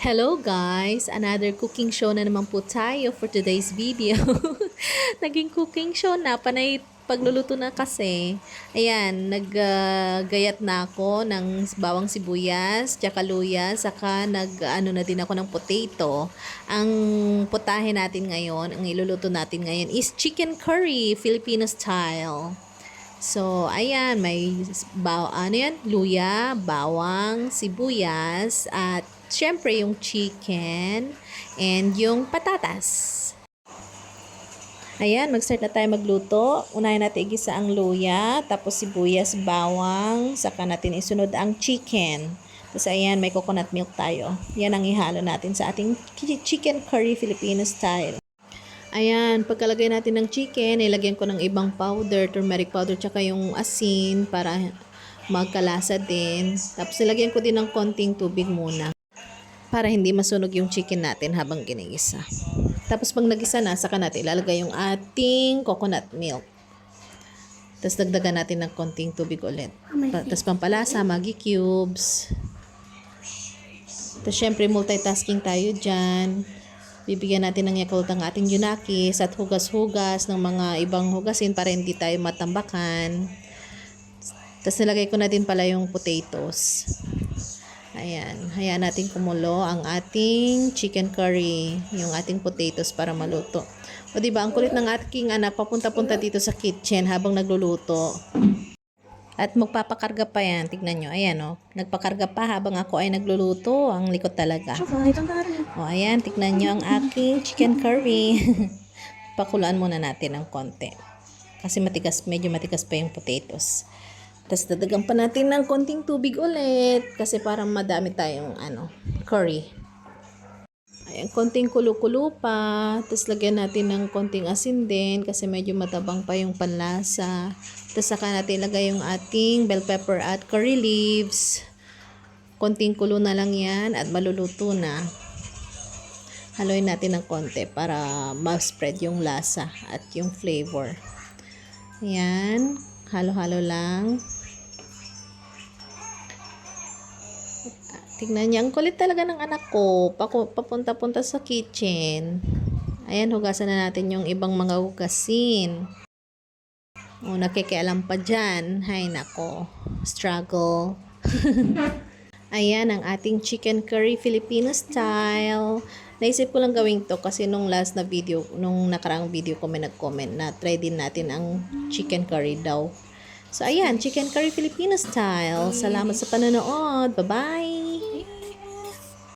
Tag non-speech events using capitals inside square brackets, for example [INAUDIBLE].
Hello guys! Another cooking show na naman po tayo for today's video. [LAUGHS] Naging cooking show na, panay pagluluto na kasi. Ayan, naggayat na ako ng bawang sibuyas, tsaka luya, saka nag ano na din ako ng potato. Ang putahe natin ngayon, ang iluluto natin ngayon is chicken curry, Filipino style. So, ayan, may baw, ano yan, luya, bawang, sibuyas, at syempre yung chicken, and yung patatas. Ayan, mag-start na tayo magluto. Unahin natin igisa ang luya, tapos sibuyas, bawang, saka natin isunod ang chicken. Tapos ayan, may coconut milk tayo. Yan ang ihalo natin sa ating chicken curry Filipino style. Ayan, pagkalagay natin ng chicken, ilagyan ko ng ibang powder, turmeric powder, tsaka yung asin para magkalasa din. Tapos nilagyan ko din ng konting tubig muna para hindi masunog yung chicken natin habang ginigisa. Tapos pag nagisa na, saka natin ilalagay yung ating coconut milk. Tapos dagdagan natin ng konting tubig ulit. Pa- Tapos pampalasa, Maggi cubes. Tapos syempre multitasking tayo dyan. Bibigyan natin ng yakult ang ating yunakis at hugas-hugas ng mga ibang hugasin para hindi tayo matambakan. Tapos nilagay ko na din pala yung potatoes. Ayan, hayaan natin kumulo ang ating chicken curry, yung ating potatoes para maluto. O di ba ang kulit ng aking anak papunta-punta dito sa kitchen habang nagluluto. At magpapakarga pa yan, tignan nyo. Ayan o, nagpakarga pa habang ako ay nagluluto. Ang likot talaga. O ayan, tignan nyo ang aking chicken curry. [LAUGHS] Pakulaan muna natin ng konti. Kasi matigas, medyo matigas pa yung potatoes. Tapos dadagan pa natin ng konting tubig ulit. Kasi parang madami tayong ano, curry. Ayan, konting kulo-kulo pa. Tapos lagyan natin ng konting asin din kasi medyo matabang pa yung panlasa. Tapos saka natin ilagay yung ating bell pepper at curry leaves. Konting kulo na lang yan at maluluto na. Haluin natin ng konti para ma-spread yung lasa at yung flavor. Ayan, halo-halo lang. Tignan niya, ang kulit talaga ng anak ko. Papunta-punta sa kitchen. Ayan, hugasan na natin yung ibang mga hugasin. O, nakikialam pa dyan. Hay, nako. Struggle. [LAUGHS] Ayan, ang ating chicken curry Filipino style. Naisip ko lang gawin to kasi nung last na video, nung nakaraang video ko may nag-comment na try din natin ang chicken curry daw. So, ayan, chicken curry Filipino style. Salamat sa panonood. Bye-bye!